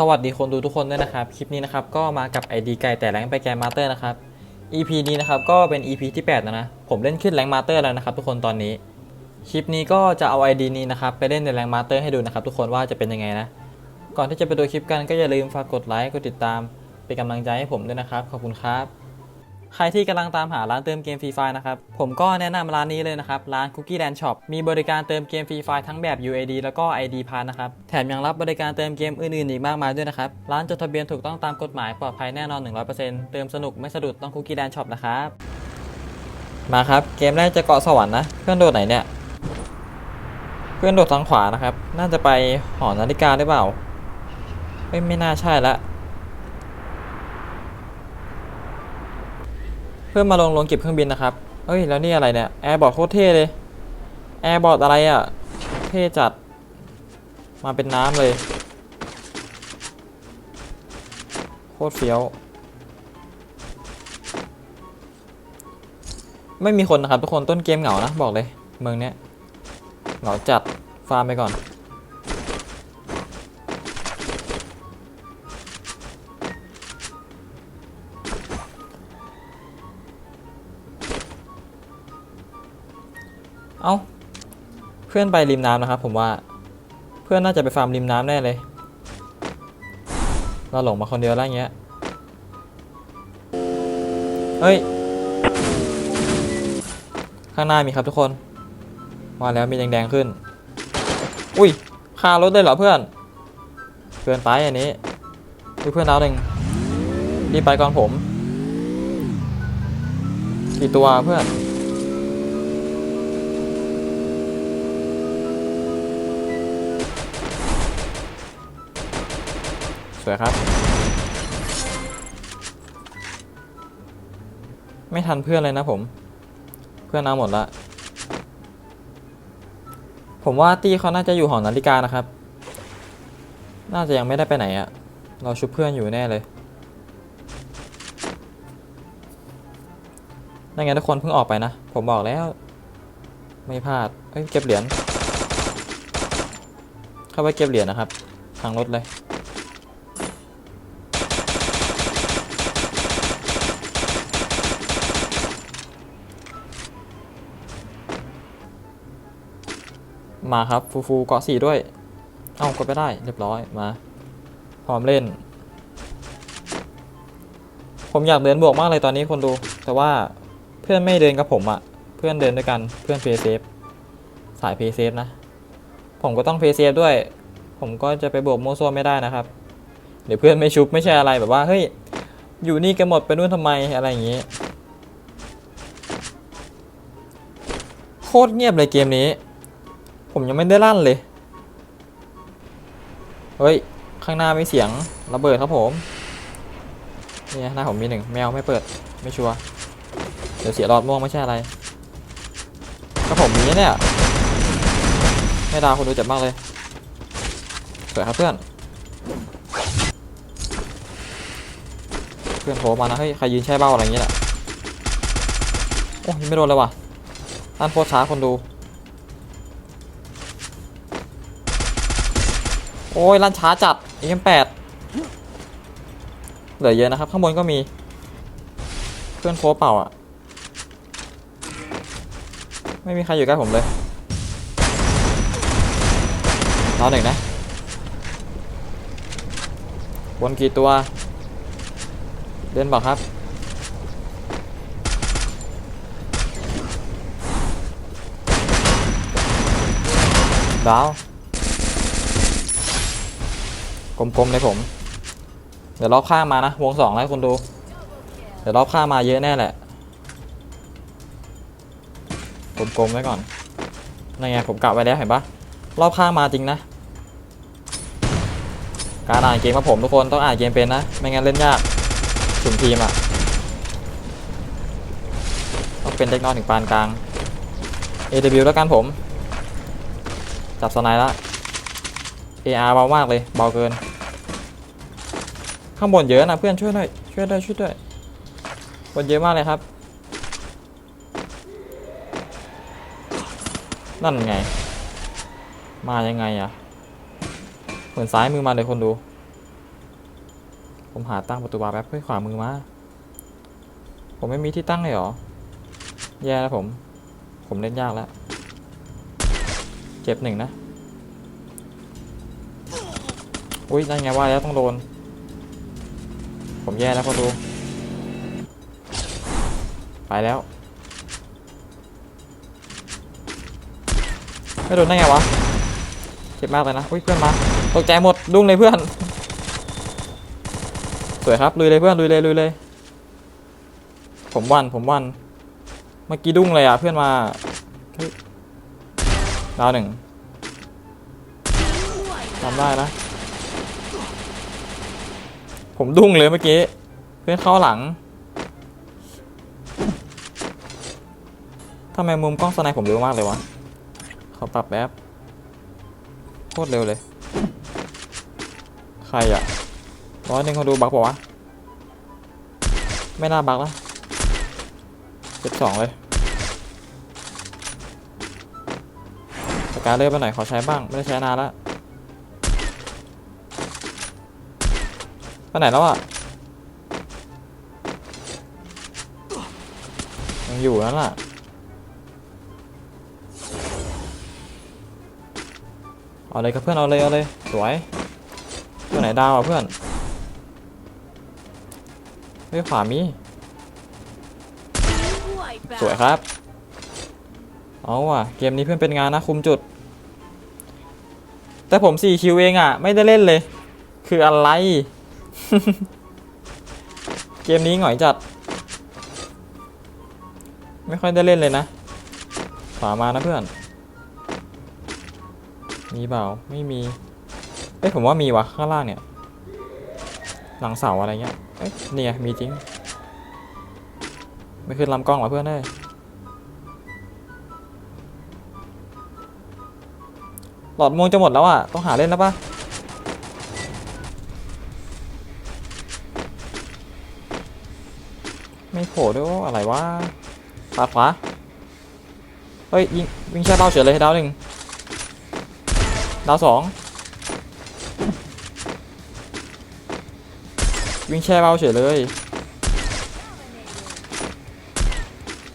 สวัสดีคนดูทุกคนด้วยนะครับ คลิปนี้นะครับก็มากับ ID ไก่แต่แรงไปแกมมาเตอร์นะครับ EP นี้นะครับก็เป็น EP ที่ 8 แล้วนะ ผมเล่นขึ้นแรงมาเตอร์แล้วนะครับทุกคนตอนนี้ คลิปนี้ก็จะเอา ID นี้นะครับไปเล่นในแรงมาเตอร์ให้ดูนะครับทุกคนว่าจะเป็นยังไงนะ ก่อนที่จะไปดูคลิปกันก็อย่าลืมฝากกดไลค์ กดติดตาม เป็นกำลังใจให้ผมด้วยนะครับ ขอบคุณครับ ใครที่กำลังตามหาร้านเติมเกมฟรีไฟนะครับ ผมก็แนะนำร้านนี้เลยนะครับ ร้าน Cookie Land Shop มีบริการเติมเกมฟรีไฟทั้งแบบ UAD แล้วก็ ID p a s นะครับ แถมยังรับบริการเติมเกมอื่นๆ อีกมากมายด้วยนะครับ ร้านจดทะเบียนถูกต้องตามกฎหมายปลอดภัยแน่นอน 100%เติมสนุกไม่สะดุดต้อง Cookie Land Shop นะครับ มาครับ เกมแรกจะเกาะสวรรค์นะ เพื่อนโดดไหนเนี่ย เพื่อนโดดทางขวานะครับ น่าจะไปหอนาฬิกาหรือเปล่าเอ้ยไม่น่าใช่ละ พื่อมาลงลงเก็บเครื่องบินนะครับเฮ้ยแล้วนี่อะไรเนี่ยแอร์บอร์ดโคตรเท่เลยแอร์บอร์ดอะไรอะ่ะเท่จัด มาเป็นน้ำเลย โคตรเฟี้ยว ไม่มีคนนะครับทุกคนต้นเกมเหงานะ บอกเลย เมืองเนี้ยเหงาจัดฟาร์มไปก่อน เอ้า เพื่อนไปริมน้ำนะครับผมว่า เพื่อนน่าจะไปฟาร์มริมน้ำแน่เลย เราหลงมาคนเดียวแล้วอย่างเงี้ย เฮ้ย ข้างหน้ามีครับทุกคน มาแล้วมีแดงๆขึ้น อุ้ยคารถเลยเหรอเพื่อน เพื่อนไปอันนี้อุ้ยเพื่อนดาวหนึ่งรีบไปก่อนผม กี่ตัวเพื่อน สวยครับ ไม่ทันเพื่อนเลยนะผม เพื่อนเอาหมดละ ผมว่าตี้เขาน่าจะอยู่หอนาฬิกานะครับ น่าจะยังไม่ได้ไปไหนอะเราชุบเพื่อนอยู่แน่เลยนั่นไงทุกคนเพิ่งออกไปนะ ผมบอกแล้ว ไม่พลาด เอ้ยเก็บเหรียญ เข้าไปเก็บเหรียญนะครับ ทางรถเลย มาครับ ฟูฟูเกาะสี่ด้วย เอ้ากดไปได้เรียบร้อยมา พร้อมเล่น ผมอยากเดินบวกมากเลยตอนนี้คนดู แต่ว่าเพื่อนไม่เดินกับผมอะเพื่อนเดินด้วยกันเพื่อนเพย์เซฟสายเพย์เซฟนะ ผมก็ต้องเพย์เซฟด้วย ผมก็จะไปบวกโมวซัวไม่ได้นะครับ เดี๋ยวเพื่อนไม่ชุบไม่ใช่อะไรแบบว่าเฮ้ยอยู่นี่กันหมดไปนู่นทำไมอะไรอย่างงี้ โคตรเงียบเลยเกมนี้ ผมยังไม่ได้ลั่นเลย เฮ้ย ข้างหน้ามีเสียงระเบิดครับผมนี่หน้าผมมีหนึ่งแมวไม่เปิดไม่ชัวร์เดี๋ยวเสียหลอดม่วงไม่ใช่อะไรก็ผมมีเนี่ยไม่ดาวคนดูเจ็บมากเลยสวยครับเพื่อน เพื่อนโผล่มานะเฮ้ยใครยืนแช่เบ้าอะไรอย่างเงี้ยแหละโอ้ยไม่โดนเลยว่ะลั่นโคตรช้าคนดู โอ้ยลั่นช้าจัด EM8 เหลือเยอะนะครับ ข้างบนก็มีเพื่อนโคเปล่าอะ ไม่มีใครอยู่ใกล้ผมเลยรอหนึ่งนะบนกี่ตัว เดินบอกครับดาว กลมๆเลยผม เดี๋ยวรอบข้างมานะ วงสองแล้วให้คนดู เดี๋ยวรอบข้างมาเยอะแน่แหละ กลมๆไว้ก่อนนั่นไงผมกะไว้แล้วเห็นปะรอบข้างมาจริงนะ การอ่านเกมของผมทุกคนต้องอ่านเกมเป็นนะ ไม่งั้นเล่นยากสุ่มทีมอะต้องเป็นเล็กน้อยถึงปานกลาง AW แล้วกันผม จับสไนด์ละ AR เบามากเลย เบาเกิน ข้างบนเยอะนะเพื่อนช่วยหน่อยช่วยด้วยช่วยด้วยบนเยอะมากเลยครับ นั่นไง มายังไงอะเหมือนซ้ายมือมาเลยคนดู ผมหาตั้งประตูบาร์แป๊บเฮ้ยขวามือมาผมไม่มีที่ตั้งเลยหรอ แย่แล้วผม ผมเล่นยากแล้ว เจ็บหนึ่งนะ อุ้ยนั่นไงว่าแล้วต้องโดน ผมแย่แล้วพ่อดู ไปแล้วไม่โดนได้ไงวะ เจ็บมากเลยนะอุ้ยเพื่อนมา ตกใจหมดดุ้งเลยเพื่อน สวยครับลุยเลยเพื่อนลุยเลยลุยเลย ผมวันผมวัน เมื่อกี้ดุ้งเลยอะเพื่อนมาดาวหนึ่งทำได้นะ ผมดุ้งเลยเมื่อกี้ เพื่อนเข้าหลังทำไมมุมกล้องสไนผมเร็วมากเลยวะขอปรับแอปโคตรเร็วเลย ใครอะร้อยหนึ่งเขาดูบักบอกวะ ไม่น่าบักนะเจ็ดสองเลยสกาเลื่อไปหน่อยขอใช้บ้าง ไม่ได้ใช้นานแล้ว ไปไหนแล้วอะยังอยู่นั่นล่ะเอาเลยครับเพื่อนเอาเลยเอาเลยสวยเพื่อนไหนดาวอะเพื่อนเฮ้ยขวามีสวยครับ เอาว่ะเกมนี้เพื่อนเป็นงานนะคุมจุด แต่ผม4คิวเองอะ ไม่ได้เล่นเลย คืออะไร เกมนี้หงอยจัด ไม่ค่อยได้เล่นเลยนะ ขวามานะเพื่อน มีเปล่าไม่มี เอ้ยผมว่ามีวะข้างล่างเนี่ย หลังเสาอะไรเงี้ย เอ้ยนี่ไงมีจริง ไม่ขึ้นลำกล้องหรอเพื่อนเอ้ยหลอดม่วงจะหมดแล้วอะ ต้องหาเล่นแล้วปะ ไม่โผล่ด้วยวะอะไรวะปาขวา เฮ้ยยิงวิ่งแช่เป้าเฉยเลยดาวหนึ่งดาวสองวิ่งแช่เบาเฉยเลย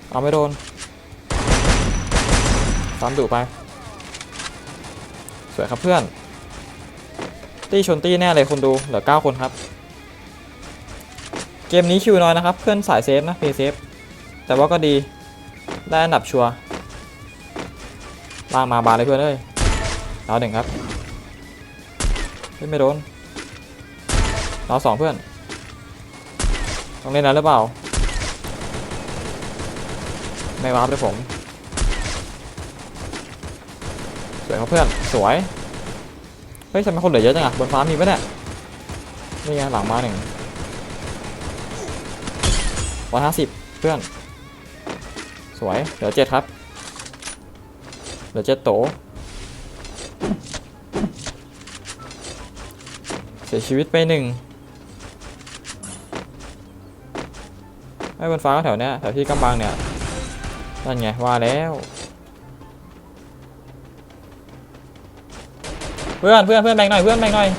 เอาไม่โดนซ้ำดุไป สวยครับเพื่อน ตีชนตีแน่เลยคนดู เหลือ 9 คนครับ เกมนี้คิวน้อยนะครับ เพื่อนสายเซฟนะเพย์เซฟ แต่ว่าก็ดี ได้อันดับชัวร์ล่างมาบานเลยเพื่อนเอ้ยดาวหนึ่งครับไม่โดนดาวสองเพื่อน ต้องเล่นนั้นหรือเปล่า ไม่วาร์ปเลยผม สวยครับเพื่อน สวย เฮ้ยทำไมคนเหลือเยอะจังอะบนฟ้ามีปะเนี่ย นี่ไงหลังมาหนึ่ง ร้อยห้าสิบเพื่อน สวย เหลือเจ็ดครับ เหลือเจ็ดโต เสียชีวิตไปหนึ่งไอ้บนฟ้าแถวเนี้ยแถวที่กำบังเนี่ย นั่นไง ว่าแล้ว เพื่อนเพื่อนเพื่อนแบ่งหน่อยเพื่อนแบ่งหน่อย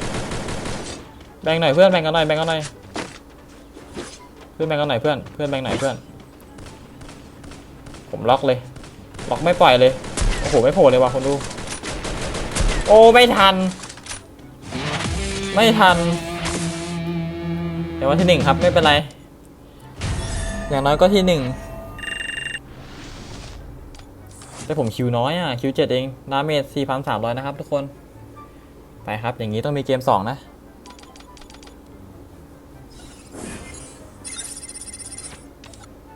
แบ่งหน่อยเพื่อนแบ่งกันหน่อยแบ่งกันหน่อย อนแบงกันหน่อยเพื่อน เพื่อนแบงหน่อยเพื่อน ผมล็อกเลย ล็อกไม่ปล่อยเลย โอ้โห ไม่โผล่เลยว่ะคนดู โอ้ ไม่ทัน ไม่ทัน แต่ว่าที่หนึ่งครับ ไม่เป็นไร อย่างน้อยก็ที่หนึ่งแต่ผมคิวน้อยอะ คิวเจ็ดเองดาเมจสี่พันสามร้อยนะครับทุกคน ไปครับ อย่างนี้ต้องมีเกมสองนะ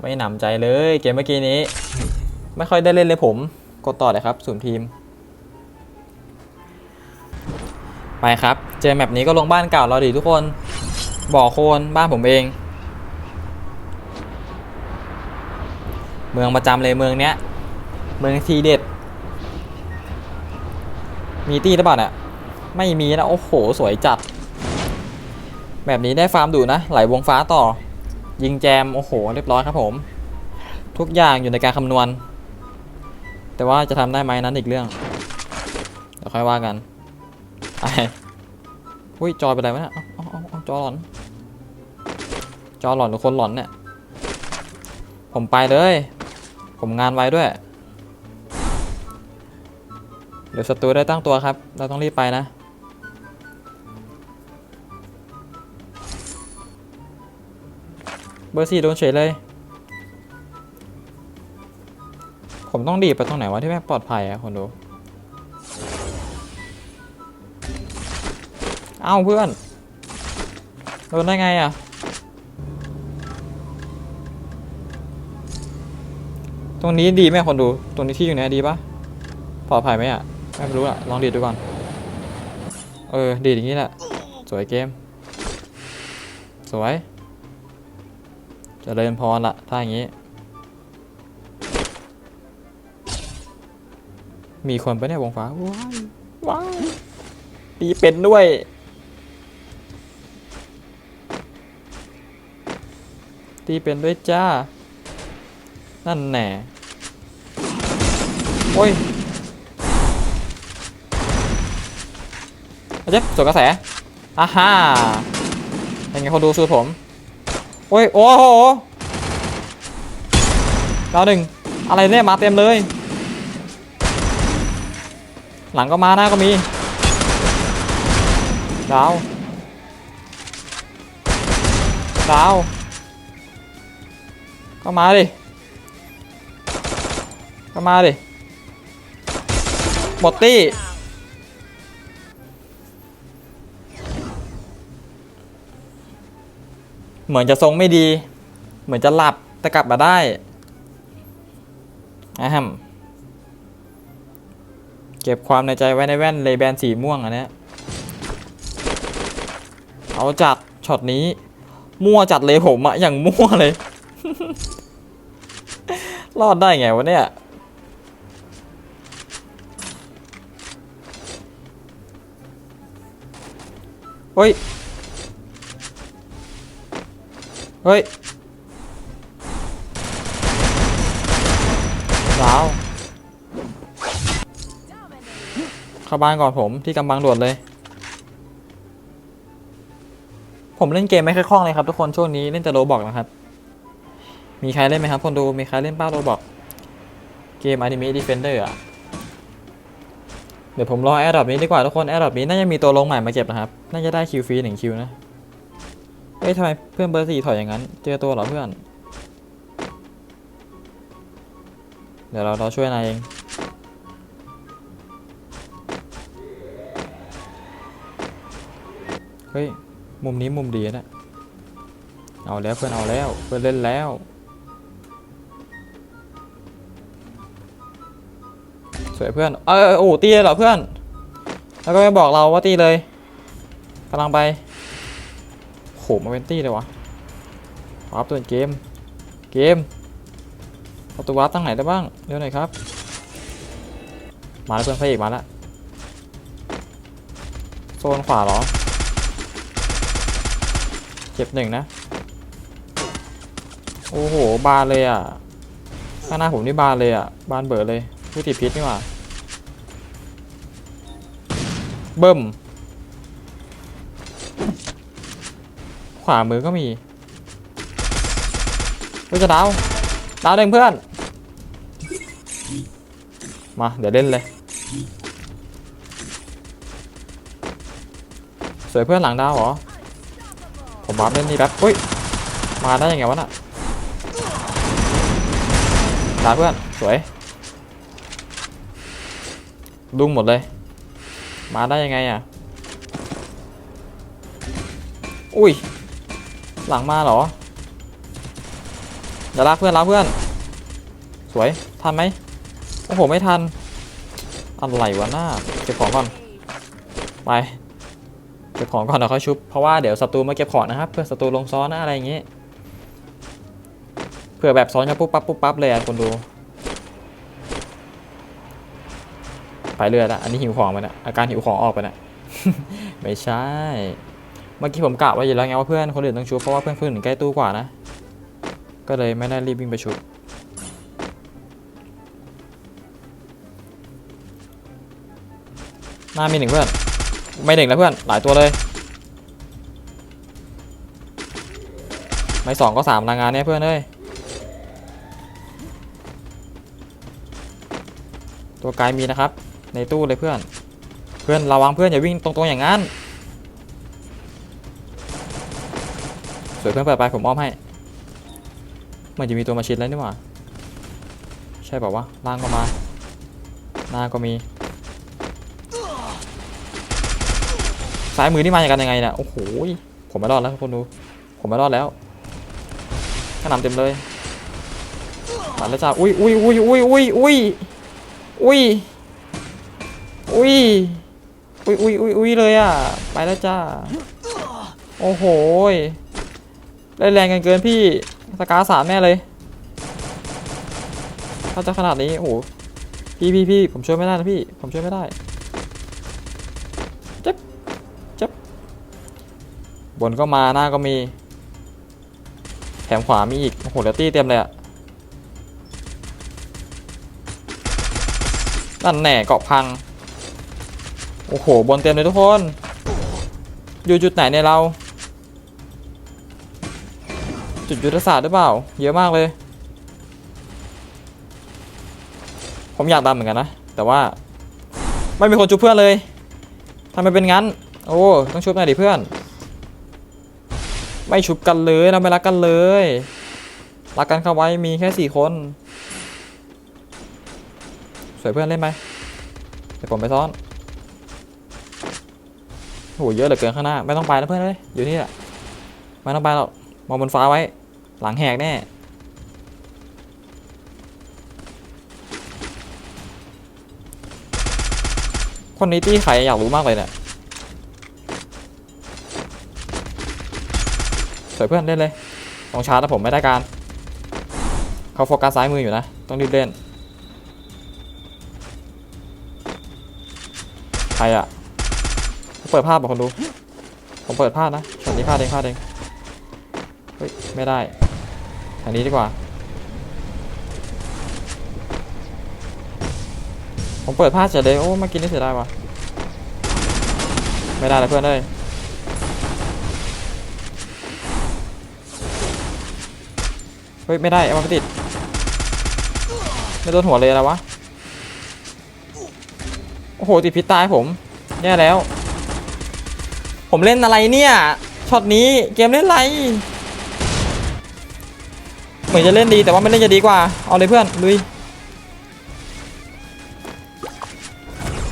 ไม่หนำใจเลยเกมเมื่อกี้นี้ ไม่ค่อยได้เล่นเลยผม กดต่อเลยครับศูนย์ทีม ไปครับ เจอแมปนี้ก็ลงบ้านเก่าเราดิทุกคน บ่อโคลนบ้านผมเอง เมืองประจำเลยเมืองเนี้ย เมืองทีเด็ด มีตี้หรือเปล่าเนี่ยไม่มีนะ โอ้โห สวยจัด แบบนี้ได้ฟาร์มดูนะ ไหลวงฟ้าต่อ ยิงแจม โอ้โห เรียบร้อยครับผม ทุกอย่างอยู่ในการคำนวณ แต่ว่าจะทำได้ไหมนั้นอีกเรื่อง เดี๋ยวค่อยว่ากันไอ้อุ้ย จอยไปไหนวะเนี่ยอาเอาเอาเอาจอหลอน จอหลอนหรือคนหลอนเนี่ย ผมไปเลย ผมงานไว้ด้วย เดี๋ยวศัตรูได้ตั้งตัวครับ เราต้องรีบไปนะ บอร์สี่โดนเฉยเลย ผมต้องดีไปตรงไหนวะที่แม่ปลอดภัยอะคนดู เอ้าเพื่อน โดนได้ไงอะตรงนี้ดีไหมคนดู ตรงนี้ที่อยู่เนี่ยดีปะปลอดภัยไหมอะไม่รู้อะลองดีดดูก่อน เออ ดีดอย่างนี้แหละ สวยเกม สวย จะเริญพรละถ้าอย่างนี้ มีคนไปเนี่ยวงฟ้าว้ายว้ายตีเป็นด้วย ตีเป็นด้วยจ้า นั่นแน่โอ้ยเอาเจ๊สวนกระแสอ่าฮ่าเป็นไงคนดูสูตรผม โอ้ยโอ้โหดาวหนึ่งอะไรเนี่ยมาเต็มเลย หลังก็มาหน้าก็มีดาวดาวก็มาดิก็มาดิหมดตี้ เหมือนจะทรงไม่ดี เหมือนจะหลับแต่กลับมาได้อะฮัมเก็บความในใจไว้ในแว่นเลแบนสีม่วงอันเนี้ยเอาจัดช็อตนี้ มั่วจัดเลยผมอะอย่างมั่วเลย รอดได้ไงวะเนี่ยเฮ้ย เฮ้ยดาวเข้าบ้านก่อนผมที่กำบังด่วนเลย ผมเล่นเกมไม่ค่อยคล่องเลยครับทุกคนช่วงนี้เล่นแต่โรบอกนะครับ มีใครเล่นไหมครับคนดูมีใครเล่นป้าโรบอกเกม Anime Defender อะเดี๋ยวผมรอแอร์ดรอปนี้ดีกว่าทุกคนแอร์ดรอปนี้น่าจะมีตัวลงใหม่มาเก็บนะครับ น่าจะได้คิวฟรีหนึ่งคิวนะ เอ้ยทำไมเพื่อนเบอร์สี่ถอยอย่างนั้น เจอตัวเหรอเพื่อน เดี๋ยวเราเราช่วยนายเองเฮ้ยมุมนี้มุมดีนะเอาแล้วเพื่อนเอาแล้วเพื่อนเล่นแล้วสวยเพื่อน เออโอ้ตีเลยเหรอเพื่อน แล้วก็ไม่บอกเราว่าตีเลยกำลังไป โหมาเป็นตี้เลยวะวาร์ปตัวเกม เกมประตูวาร์ปตั้งไหนได้บ้างเร็วหน่อยครับ มาแล้วเพื่อนพระเอกมาแล้วโซนขวาหรอ เจ็บหนึ่งนะ โอ้โห บานเลยอะ ข้างหน้าผมนี่บานเลยอะ บานเบิดเลยผู้ติดพิษนี่หว่าเบิ่ม ขวามือก็มีเฮ้ยจะดาวดาวหนึ่งเพื่อน มา เดี๋ยวเล่นเลย สวยเพื่อนหลังดาวเหรอ ผมบัฟเล่นนี่แป๊บอุ้ย มาได้ยังไงวะน่ะดาวเพื่อน สวยดุ้งหมดเลย มาได้ยังไงอะ อุ้ย หลังมาเหรออย่าลากเพื่อนลากเพื่อน สวย ทันไหมโอ้โห ไม่ทัน อะไรวะหน้า เก็บของก่อน ไป เก็บของก่อนเดี๋ยวค่อยชุบ เพราะว่าเดี๋ยวศัตรูมาเก็บของนะครับ เพื่อศัตรูลงซ้อนนะอะไรอย่างงี้เผื่อแบบซ้อนกันปุ๊บปั๊บปุ๊บปั๊บเลยอะคนดู ไปเรื่อยละ อันนี้หิวของไปนะอาการหิวของออกไปนะ ไม่ใช่ เมื่อกี้ผมกะไว้อยู่แล้วไงว่าเพื่อนคนอื่นต้องชุบเพราะว่าเพื่อนคนอื่นใกล้ตู้กว่านะ ก็เลยไม่ได้รีบวิ่งไปชุบหน้ามีหนึ่งเพื่อน ไม่หนึ่งแล้วเพื่อน หลายตัวเลย ไม่สองก็สามรายงานเนี่ยเพื่อนเอ้ย ตัวไกลมีนะครับ ในตู้เลยเพื่อน เพื่อนระวังเพื่อนอย่าวิ่งตรงๆอย่างนั้น วยเพื่อนเปิดไปผมอ้อมให้เหมันจะมีตัวมาชิดแล้วนี่หว่า ใช่ป่าวะล่างก็มา หน้าก็มี ซ้ายมือนี่มาอย่างกันยังไงเนี่ยโอ้โหผมไม่รอดแล้วทุกคนดู ผมไม่รอดแล้วขนำเต็มเลยมาแล้วจ้าอุ้ยอุ้ยอุ้ยอุ้ยอุ้ยอุ้ยอุ้ยอุ้ยอุ้ยอุ้ยอุ้ยอุ้ยเลยอะ ไปแล้วจ้า โอ้โห ได้แรงกันเกินพี่สกาสามแน่เลย ถ้าจะขนาดนี้โอ้โหพี่พี่พี่ผมช่วยไม่ได้นะพี่ ผมช่วยไม่ได้บจับบนก็มาหน้าก็มี แถมขวามีอีกโอ้โหแล้วตี้เต็มเลยอะนั่นแหน่เกาะพัง โอ้โห บนเต็มเลยทุกคน อยู่จุดไหนในยเรา จุดยุทธศาสตร์หรือเปล่า เยอะมากเลย ผมอยากดันเหมือนกันนะ แต่ว่า ไม่มีคนชุบเพื่อนเลยทำไมเป็นงั้น โอ้ต้องชุบหน่อยดิเพื่อน ไม่ชุบกันเลยเราไม่รักกันเลยรักกันเข้าไว้มีแค่สี่คน สวยเพื่อนเล่นไหมเดี๋ยวผมไปซ้อนโหเยอะเหลือเกินข้างหน้า ไม่ต้องไปแล้วเพื่อนเลยอยู่นี่แหละไม่ต้องไปหรอก มองบนฟ้าไว้ หลังแหกแน่ คนนี้ตี้ใครอยากรู้มากเลยเนี่ยสวยเพื่อนเล่นเลยตรงชาร์จแล้วผมไม่ได้การ เขาโฟกัสซ้ายมืออยู่นะ ต้องรีบเล่น ใครอะเปิดภาพบอกคนดู ผมเปิดภาพนะช็อตนี้พลาดเองพลาดเอง เฮ้ย ไม่ได้ ทางนี้ดีกว่า ผมเปิดภาเฉยเลย โอ้มื่อกี้นี่เสียไดายวะไม่ได้เลยเพื่อนเลยเฮ้ย ไม่ได้ เอามาติด ไม่โดนหัวเลยแล้ววะ โอ้โห ติดพิษตายผม แย่แล้ว ผมเล่นอะไรเนี่ย ช็อตนี้ เกมเล่นอะไร มือนจะเล่นดีแต่ว่าไม่เล่นจะดีกว่า เอาเลยเพื่อนลุย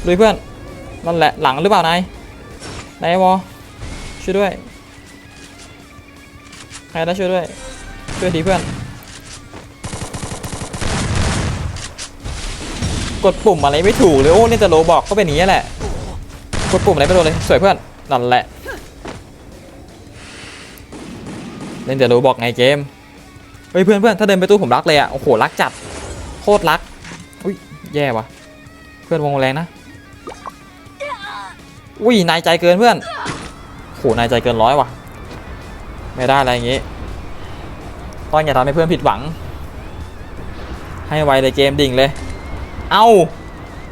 ลุยเพื่อนนั่นแหละหลังหรือเปล่านายนายวอช่วยด้วยใครได้ช่วยด้วยช่วยทีเพื่อน กดปุ่มอะไรไม่ถูกเลยโอ้เล่นแต่โลบอกก็เป็นอย่างนี้แหละกดปุ่มอะไรไม่โดนเลยสวยเพื่อนนั่นแหละเล่นแต่โลบอกไงเกม เฮ้ยเพื่อนเพื่อนถ้าเดินไปตู้ผมรักเลยอะโอ้โหรักจัดโคตรรักอุ้ยแย่ว่ะเพื่อนวงแรงนะอุ้ยนายใจเกินเพื่อนโหนายใจเกินร้อยว่ะไม่ได้อะไรอย่างงี้ต้องอย่าทำให้เพื่อนผิดหวัง ให้ไวเลยเกมดิ่งเลย เอา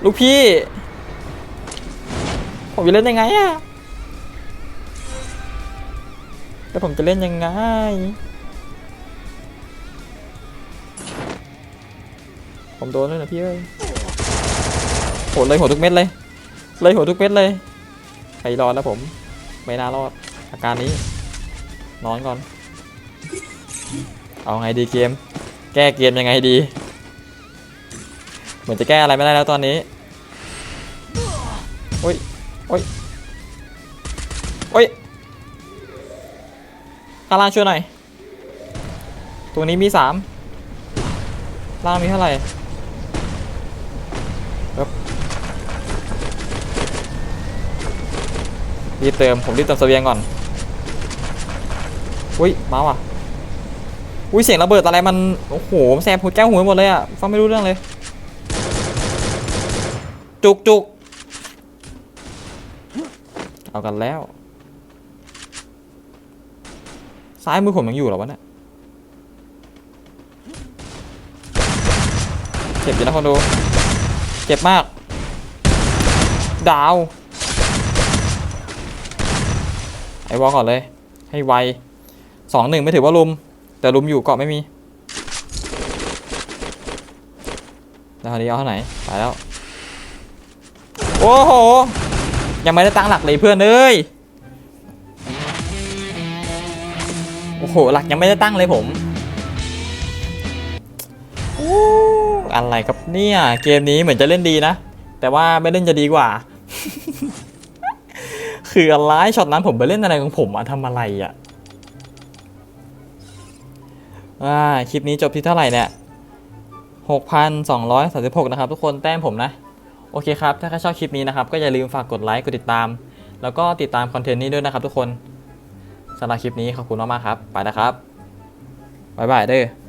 ลูกพี่ ผมจะเล่นยังไงอะแล้วผมจะเล่นยังไง ผมโดนเลยนะพี่เอ้ยโหเลยหัวทุกเม็ดเลย เลยหัวทุกเม็ดเลยใครรอดแล้วผมไม่น่ารอด อาการนี้ นอนก่อน เอาไงดีเกม แก้เกมยังไงดี เหมือนจะแก้อะไรไม่ได้แล้วตอนนี้โอ้ยโอ้ยโอ้ยข้างล่างช่วยหน่อยตรงนี้มีสามล่างมีเท่าไหร่ รีบเติม ผมรีบเติมเสบียงก่อน อุ้ย มาว่ะ อุ้ย เสียงระเบิดอะไรมัน โอ้โห แสบหัวแก้วหัวหมดเลยอะ ฟังไม่รู้เรื่องเลย จุกจุกเอากันแล้ว ซ้ายมือผมยังอยู่เหรอวะเนี่ยเจ็บอยู่นะคนดู เจ็บมาก ดาว ไอวอลก่อนเลย ให้ไวสองหนึ่งไม่ถือว่าลุม แต่ลุมอยู่เกาะไม่มี แล้วคราวนี้เอาเท่าไหนไปแล้ว โอ้โห ยังไม่ได้ตั้งหลักเลยเพื่อนเอ้ย โอ้โห หลักยังไม่ได้ตั้งเลยผมโอ้อะไรครับเนี่ย เกมนี้เหมือนจะเล่นดีนะ แต่ว่าไม่เล่นจะดีกว่า คืออะไรช็อตนั้นผมไปเล่นอะไรของผมอะทำอะไรอะอ่าคลิปนี้จบที่เท่าไหร่เนี่ย6,236 นะครับ ทุกคนแต้มผมนะ โอเคครับ ถ้าใครชอบคลิปนี้นะครับ ก็อย่าลืมฝากกดไลค์กดติดตาม แล้วก็ติดตามคอนเทนต์นี้ด้วยนะครับทุกคนสำหรับคลิปนี้ขอบคุณมากๆครับ ไปนะครับบ๊ายบายเด้อ